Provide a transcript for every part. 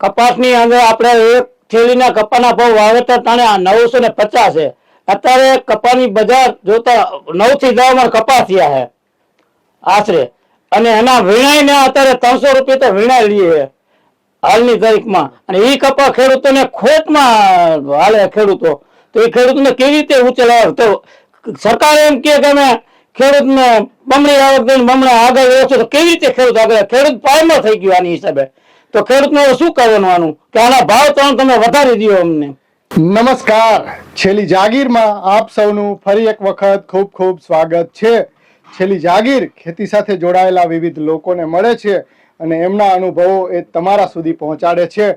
કપાસની અંદર આપણે એક થેલીના કપાના ભાવ વાવેતર તાણે નવસો ને પચાસ છે. અત્યારે કપાની બજાર જોતા નવથી દસ મણ કપાસ થયા છે. આશરે. અને એના વીણાઈને અત્યારે ત્રણસો રૂપિયા તો વીણા લઈએ છે. હાલની તારીખમાં. અને એ કપા ખેડૂતોને ખોટમાં હાલે ખેડૂતો. તો એ ખેડૂતને કેવી રીતે ઉચેલા તો સરકાર એમ કે અમે ખેડૂતને બમણી આવક દઈને બમણા આગળ ઓછો તો કેવી રીતે ખેડૂત આગળ? ખેડૂત પાયમાં થઈ ગયો આની હિસાબે. તો ખેડૂતને શું કરવાનું? કે આના ભાવ ત્રણ તમે વધારી દો અમને. નમસ્કાર. છેલ્લી જાગીરમાં આપ સૌનું ફરી એક વખત ખૂબ ખૂબ સ્વાગત છે. છેલ્લી જાગીર ખેતી સાથે જોડાયેલા વિવિધ લોકોને મળે છે અને એમના અનુભવો એ તમારા સુધી પહોંચાડે છે.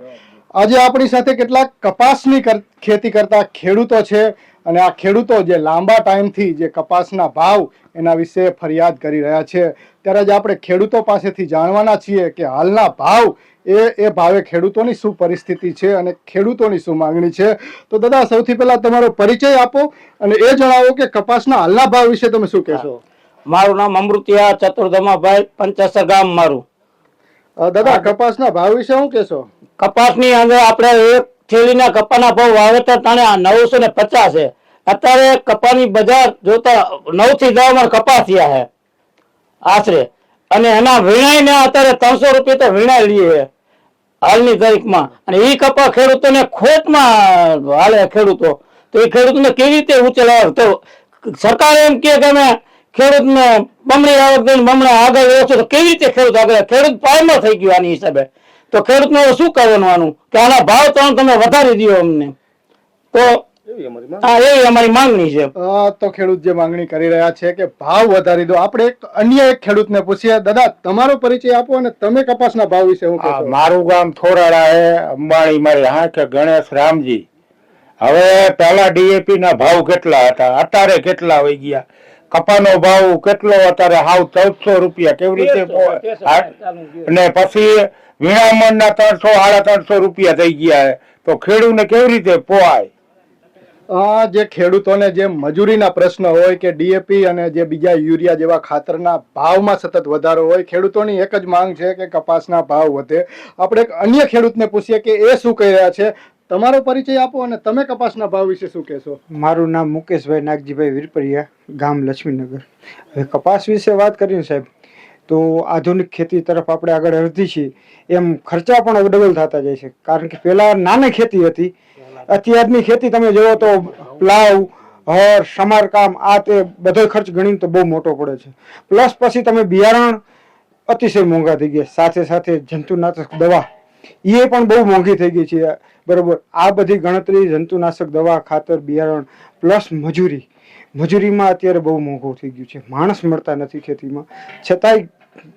આજે આપણી સાથે કેટલાક કપાસની ખેતી કરતા ખેડૂતો છે અને આ ખેડૂતો જે લાંબા ટાઈમથી જે કપાસના ભાવ એના વિશે ફરિયાદ કરી રહ્યા છે. ત્યારે જ આપણે ખેડૂતો પાસેથી જાણવાના છીએ કે હાલના ભાવ એ એ ભાવે ખેડૂતોની શું પરિસ્થિતિ છે અને ખેડૂતોની શું માંગણી છે. તો દાદા, સૌથી પહેલાં તમારો પરિચય આપો અને એ જણાવો કે કપાસના હાલના ભાવ વિશે તમે શું કહેશો. મારું નામ અમૃતિયા ચતુર્ધમાભાઈ પંચાસર ગામ મારું. દાદા કપાસના ભાવ વિશે શું કહેશો? કપાસની અંદર આપણે એક થેલીના કપાના ભાવ વાવેતર તાણે નવસો ને પચાસ છે. અત્યારે કપાની બજાર જોતા નવથી દસ મણ કપાસ થયા છે. આશરે. અને એના વીણાઈને અત્યારે ત્રણસો રૂપિયા તો વીણા લઈએ છે. હાલની તારીખમાં. અને એ કપા ખેડૂતોને ખોટમાં હાલે ખેડૂતો. તો એ ખેડૂતને કેવી રીતે ઉચેલા તો સરકાર એમ કે અમે ખેડૂતને બમણી આવક દઈને બમણા આગળ રહ્યો છે તો કેવી રીતે ખેડૂત આગળ ખેડૂત પાયમાં થઈ ગયો આની હિસાબે. તો ખેડૂતને શું કરવાનું આનું? કે આના ભાવ ત્રણ તમે વધારી દો અમને. તો હા એવી અમારી માંગણી છે. તો ખેડૂત જે માંગણી કરી રહ્યા છે કે ભાવ વધારી દો આપણે એક અન્ય એક ખેડૂતને પૂછીએ દાદા તમારો પરિચય આપો અને તમે કપાસના ભાવ વિશે હું મારું ગામ થોરાડા હે અંબાણી મારી હાંકે ગણેશ રામજી. હવે પહેલા ડીએપી ના ભાવ કેટલા હતા? અત્યારે કેટલા હોય ગયા? કપાનો ભાવ કેટલો અત્યારે? હાવ ચૌદસો રૂપિયા. કેવી રીતે ને પછી વીણામણ ના ત્રણસો સાડા ત્રણસો રૂપિયા થઈ ગયા તો ખેડૂતને કેવી રીતે પોહાય? આ જે ખેડૂતોને જે મજૂરીના પ્રશ્ન હોય કે ડીએપી અને જે બીજા યુરિયા જેવા ખાતરના ભાવમાં સતત વધારો હોય ખેડૂતોની એક જ માંગ છે કે કપાસના ભાવ વધે. આપણે એક અન્ય ખેડૂતને પૂછીએ કે એ શું કહી રહ્યા છે? તમારો પરિચય આપો અને તમે કપાસના ભાવ વિશે શું કહેશો? મારું નામ મુકેશભાઈ નાગજીભાઈ વીરપરિયા, ગામ લક્ષ્મીનગર. હવે કપાસ વિશે વાત કરીએ સાહેબ, તો આધુનિક ખેતી તરફ આપણે આગળ વધી છીએ. એમ ખર્ચા પણ ડબલ થતા જાય છે, કારણ કે પહેલાં નાની ખેતી હતી. અત્યારની ખેતી તમે જોવો તો પ્લાવ, હર, સમારકામ, આ તે બધો ખર્ચ ગણીને તો બહુ મોટો પડે છે. પ્લસ પછી તમે બિયારણ અતિશય મોંઘા થઈ ગયા, સાથે સાથે જંતુનાશક દવા એ પણ બહુ મોંઘી થઈ ગઈ છે. બરોબર. આ બધી ગણતરી જંતુનાશક દવા ખાતર બિયારણ પ્લસ મજૂરી. મજૂરીમાં અત્યારે બહુ મોંઘું થઈ ગયું છે. માણસ મળતા નથી ખેતીમાં. છતાંય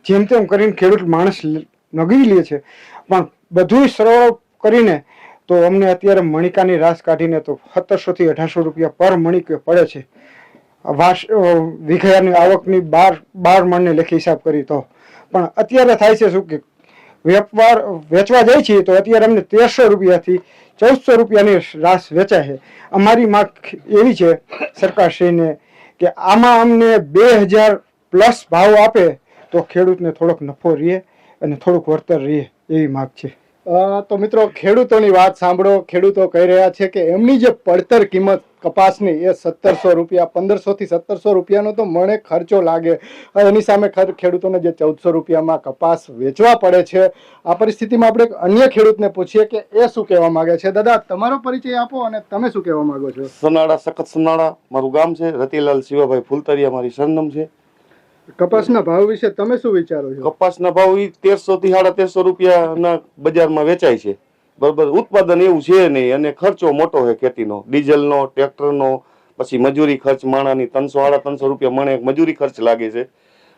જેમ તેમ કરીને ખેડૂત માણસ નગી લે છે. પણ બધું સરળ કરીને તો અમને અત્યારે મણિકાની રાસ કાઢીને તો સત્તરસોથી અઢારસો રૂપિયા પર મણિકે પડે છે. વાસ વિઘયાની આવકની બાર બાર મણને લેખી હિસાબ કરી તો. પણ અત્યારે થાય છે શું કે વેપાર વેચવા જાય છીએ તો અત્યારે અમને તેરસો રૂપિયાથી ચૌદસો રૂપિયાની રાસ વેચાય છે. અમારી માંગ એવી છે સરકારશ્રીને કે આમાં અમને બે હજાર પ્લસ ભાવ આપે તો ખેડૂતને થોડોક નફો રહે અને થોડુંક વળતર રહે એવી માગ છે. તો મિત્રો, ખેડૂતોની વાત સાંભળો. ખેડૂતો કહી રહ્યા છે કે એમની જે પડતર કિંમત કપાસની એ સત્તરસો રૂપિયા પંદરસો થી સત્તરસો રૂપિયાનો તો મને ખર્ચો લાગે. એની સામે ખેડૂતોને જે ચૌદસો રૂપિયામાં કપાસ વેચવા પડે છે. આ પરિસ્થિતિમાં આપણે અન્ય ખેડૂતને પૂછીએ કે એ શું કહેવા માંગે છે? દાદા, તમારો પરિચય આપો અને તમે શું કહેવા માંગો છો? સોનાળા સખત સોનાળા મારું ગામ છે. રતિલાલ શિવાભાઈ ફૂલતરિયા, મારી સરનામ છે. કપાસના ભાવ વિશે તમે શું વિચારો છો? કપાસના ભાવ એ તેરસો થી સાડા તેરસો રૂપિયાના બજારમાં વેચાય છે. બરોબર, ઉત્પાદન એવું છે નહીં, અને ખર્ચો મોટો છે ખેતીનો. ડીઝલનો, ટ્રેક્ટરનો, પછી મજૂરી ખર્ચ, માણાની ત્રણસો, સાડા ત્રણસો રૂપિયા મણે મજૂરી ખર્ચ લાગે છે.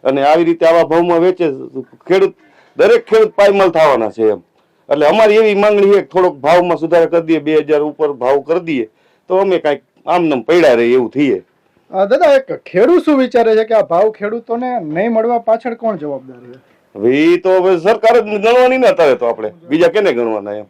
અને આવી રીતે આવા ભાવમાં વેચે, ખેડૂત, દરેક ખેડૂત પાયમાલ થવાના છે એમ. એટલે અમારી એવી માંગણી છે થોડોક ભાવમાં સુધારો કરી દઈએ, બે હજાર ઉપર ભાવ કરી દઈએ, તો અમે કાંઈક આમનામ પડ્યા રહીએ એવું થઈએ. દાદા, એક ખેડૂત શું વિચારે છે કે આ ભાવ ખેડૂતોને નહીં મળવા પાછળ કોણ જવાબદાર છે? હવે તો સરકાર જ ગણવાની ને અત્યારે તો આપણે. બીજા કેને ગણવાના એમ?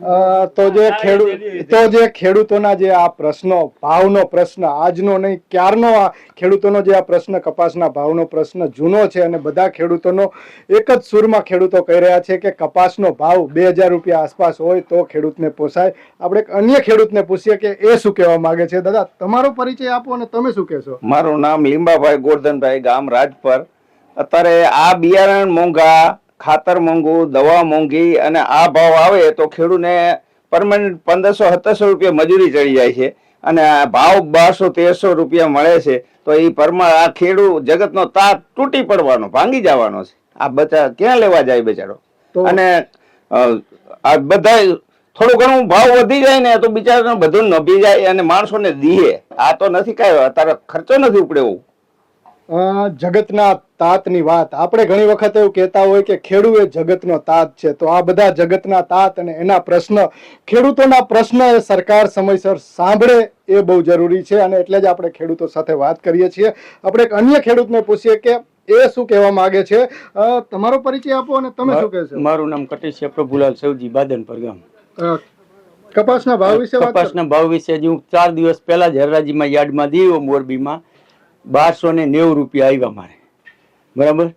તો જે ખેડૂત તો જે ખેડૂતોના જે આ પ્રશ્નો ભાવનો પ્રશ્ન આજનો નહીં ક્યારનો આ ખેડૂતોનો જે આ પ્રશ્ન કપાસના ભાવનો પ્રશ્ન જૂનો છે અને બધા ખેડૂતોનો એક જ સૂરમાં ખેડૂતો કહી રહ્યા છે કે કપાસનો ભાવ બે હજાર રૂપિયા આસપાસ હોય તો ખેડૂતને પોસાય. આપણે એક અન્ય ખેડૂતને પૂછીએ કે એ શું કહેવા માંગે છે? દાદા તમારો પરિચય આપો અને તમે શું કહેશો? મારું નામ લીંબાભાઈ ગોરધનભાઈ ગામ રાજપર. અત્યારે આ બિયારણ મોંઘા ખાતર મોંઘું દવા મોંઘી અને આ ભાવ આવે તો ખેડૂતને પરમાનન્ટ પંદરસો સત્તરસો રૂપિયા મજૂરી ચડી જાય છે. અને આ ભાવ બારસો તેરસો રૂપિયા મળે છે તો એ પરમા આ ખેડૂત જગતનો તાત તૂટી પડવાનો ભાંગી જવાનો છે. આ બધા ક્યાં લેવા જાય બચારો? અને આ બધા થોડું ઘણું ભાવ વધી જાય ને તો બિચારાને બધું નભી જાય અને માણસોને દીએ આ તો નથી કાંઈ અત્યારે ખર્ચો નથી ઉપડે એવું અ, જગતના તાતની વાત. આપણે ઘણી વખત એવું કહેતા હોય કે ખેડૂ એ જગતનો તાત છે. તો આ બધા જગતના તાત અને એના પ્રશ્ન ખેડૂતોના પ્રશ્ન એ સરકાર સમયસર સાંભળે એ બહુ જરૂરી છે અને એટલે જ આપણે ખેડૂતો સાથે વાત કરીએ છીએ. આપણે એક અન્ય ખેડૂતને પૂછીએ કે એ શું કહેવા માંગે છે? તમારો પરિચય આપો અને તમે શું કહેશો? મારું નામ કટેશિયા પ્રભુલાલ સવજી બાદન પરગામ. કપાસના ભાવ વિશે કપાસના ભાવ વિશે હું ચાર દિવસ પહેલા જ હરરાજીમાં યાર્ડમાં દીવો મોરબીમાં. બારસો ને નેવું રૂપિયા આવ્યા મારે. બરાબર?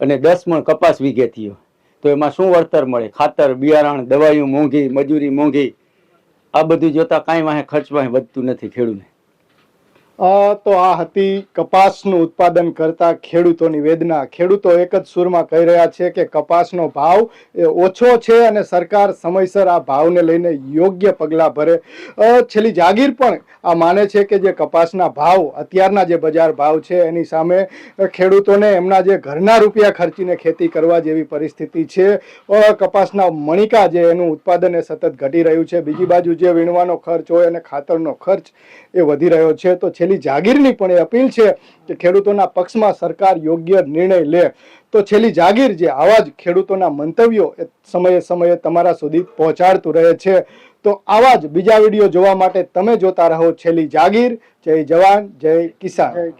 અને દસ મણ કપાસ વીઘે થયો. તો એમાં શું વળતર મળે? ખાતર, બિયારણ દવાઈઓ મોંઘી, મજૂરી, મોંઘી. આ બધું જોતા કાંઈ વાંહે ખર્ચ વાહે વધતું નથી ખેડૂતને તો આ હતી કપાસનું ઉત્પાદન કરતા ખેડૂતોની વેદના. ખેડૂતો એક જ સુરમાં કહી રહ્યા છે કે કપાસનો ભાવ એ ઓછો છે અને સરકાર સમયસર આ ભાવને લઈને યોગ્ય પગલાં ભરે. છેલ્લી જાગીર પણ આ માને છે કે જે કપાસના ભાવ, અત્યારના જે બજાર ભાવ છે, એની સામે ખેડૂતોને એમના જે ઘરના રૂપિયા ખર્ચીને ખેતી કરવા જેવી પરિસ્થિતિ છે. કપાસના મણિકા જે એનું ઉત્પાદન એ સતત ઘટી રહ્યું છે. બીજી બાજુ જે વીણવાનો ખર્ચ હોય અને ખાતરનો ખર્ચ એ વધી રહ્યો છે. તો છેલ્લી જાગીરની પણ એ અપીલ છે કે ખેડૂતોના પક્ષમાં સરકાર યોગ્ય નિર્ણય લે. તો છેલ્લી જાગીર જે આવા જ ખેડૂતોના મંતવ્યો એ સમયે સમયે તમારા સુધી પહોંચાડતું રહે છે. તો આવા જ બીજા વીડિયો જોવા માટે તમે જોતા રહો છેલ્લી જાગીર. જય જવાન, જય કિસાન.